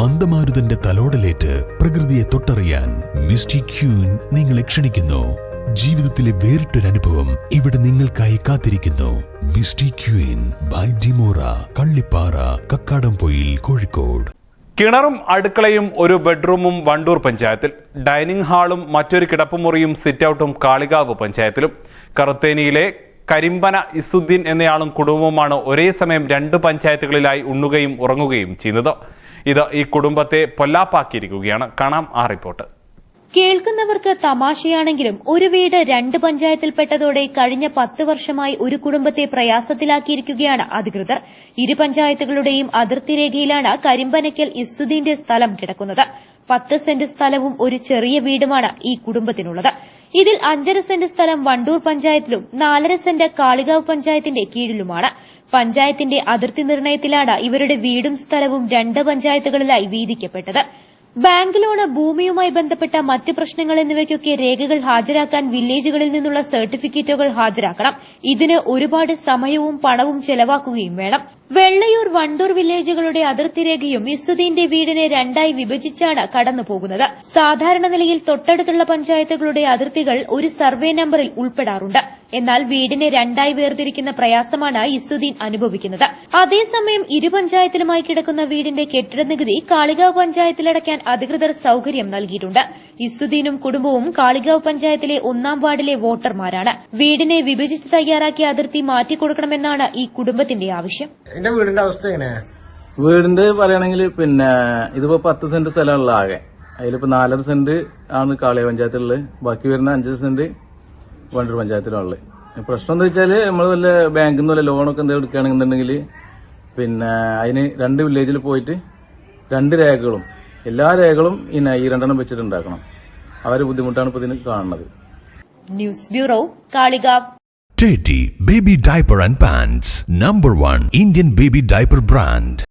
മന്ദമാരുതന്റെ തലോടലേറ്റ് പ്രകൃതിയെ തൊട്ടറിയാൻ misty queen നിങ്ങളെ ക്ഷണിക്കുന്നു. ജീവിതത്തിലെ വേറിട്ടൊരനുഭവം ഇവിടെ നിങ്ങൾക്കായി കാത്തിരിക്കുന്നു. Misty queen by Dimora Kallippara Kakkadampoyil Kozhikode. കിണറും അടുക്കളയും ഒരു ബെഡ്റൂമും വണ്ടൂർ പഞ്ചായത്തിൽ ഡൈനിങ് ഹാളും മറ്റൊരു കിടപ്പുമുറിയും സിറ്റൌട്ടും കാളികാവ് പഞ്ചായത്തിലും. കറുത്തേനിയിലെ കരിമ്പന ഇസുദ്ദീൻ എന്നയാളും കുടുംബവുമാണ് ഒരേ സമയം രണ്ട് പഞ്ചായത്തുകളിലായി ഉണ്ണുകയും ഉറങ്ങുകയും ചെയ്യുന്നത്. ഇത് ഈ കുടുംബത്തെ പൊല്ലാപ്പാക്കിയിരിക്കുകയാണ്. കാണാം ആ റിപ്പോർട്ട്. കേൾക്കുന്നവർക്ക് തമാശയാണെങ്കിലും ഒരു വീട് രണ്ട് പഞ്ചായത്തിൽപ്പെട്ടതോടെ കഴിഞ്ഞ പത്ത് വർഷമായി ഒരു കുടുംബത്തെ പ്രയാസത്തിലാക്കിയിരിക്കുകയാണ് അധികൃതർ. ഇരു പഞ്ചായത്തുകളുടെയും അതിർത്തി രേഖയിലാണ് കരിമ്പനയ്ക്കൽ ഇസുദ്ദീന്റെ സ്ഥലം കിടക്കുന്നത്. പത്ത് സെന്റ് സ്ഥലവും ഒരു ചെറിയ വീടുമാണ് ഈ കുടുംബത്തിനുള്ളത്. ഇതിൽ അഞ്ചര സെന്റ് സ്ഥലം വണ്ടൂർ പഞ്ചായത്തിലും നാലര സെന്റ് കാളികാവ് പഞ്ചായത്തിന്റെ കീഴിലുമാണ്. പഞ്ചായത്തിന്റെ അതിർത്തി നിർണയത്തിലാണ് ഇവരുടെ വീടും സ്ഥലവും രണ്ട് പഞ്ചായത്തുകളിലായി വീതിക്കപ്പെട്ടത്. ബാങ്ക് ലോണ് ഭൂമിയുമായി ബന്ധപ്പെട്ട മറ്റ് പ്രശ്നങ്ങൾ എന്നിവയ്ക്കൊക്കെ രേഖകൾ ഹാജരാക്കാൻ വില്ലേജുകളിൽ നിന്നുള്ള സർട്ടിഫിക്കറ്റുകൾ ഹാജരാക്കണം. ഇതിന് ഒരുപാട് സമയവും പണവും ചെലവാക്കുകയും വേണം. വെള്ളയൂർ വണ്ടൂർ വില്ലേജുകളുടെ അതിർത്തി രേഖയും ഇസുദ്ദീന്റെ വീടിനെ രണ്ടായി വിഭജിച്ചാണ് കടന്നുപോകുന്നത്. സാധാരണ നിലയിൽ തൊട്ടടുത്തുള്ള പഞ്ചായത്തുകളുടെ അതിർത്തികൾ ഒരു സർവേ നമ്പറിൽ ഉൾപ്പെടാറുണ്ട്. എന്നാൽ വീടിനെ രണ്ടായി വേർതിരിക്കുന്ന പ്രയാസമാണ് ഇസുദ്ദീൻ അനുഭവിക്കുന്നത്. അതേസമയം ഇരു പഞ്ചായത്തിലുമായി കിടക്കുന്ന വീടിന്റെ കെട്ടിട നികുതി കാളികാവ് പഞ്ചായത്തിലടയ്ക്കാൻ അധികൃതർ സൌകര്യം നൽകിയിട്ടുണ്ട്. ഇസുദ്ദീനും കുടുംബവും കാളികാവ് പഞ്ചായത്തിലെ ഒന്നാം വാർഡിലെ വോട്ടർമാരാണ്. വീടിനെ വിഭജിച്ച് തയ്യാറാക്കിയ അതിർത്തി മാറ്റിക്കൊടുക്കണമെന്നാണ് ഈ കുടുംബത്തിന്റെ ആവശ്യം. എന്റെ വീടിന്റെ അവസ്ഥ എങ്ങനെയാ? വീടിന്റെ പറയുകയാണെങ്കിൽ പിന്നെ ഇതിപ്പോ പത്ത് സെന്റ് സ്ഥലമുള്ള ആകെ. അതിലിപ്പോ നാലര സെന്റ് ആണ് കാളിയ പഞ്ചായത്തിലുള്ളത്. ബാക്കി വരുന്ന അഞ്ച് സെന്റ് വണ്ടൂർ പഞ്ചായത്തിലുള്ളത് പ്രശ്നം എന്താ വെച്ചാൽ നമ്മൾ വല്ല ബാങ്കിൽ നിന്ന് വല്ല ലോണൊക്കെ എന്തെങ്കിലും എടുക്കുകയാണെന്നുണ്ടെങ്കിൽ പിന്നെ അതിന് രണ്ട് വില്ലേജിൽ പോയിട്ട് രണ്ട് രേഖകളും എല്ലാ രേഖകളും ഈ ഈ രണ്ടെണ്ണം വെച്ചിട്ട് ഉണ്ടാക്കണം ആ ഒരു ബുദ്ധിമുട്ടാണ് ഇപ്പൊ ഇതിന് കാണുന്നത്. News bureau Kalikavu. Teddy Baby Diaper and Pants Number 1 Indian baby diaper brand.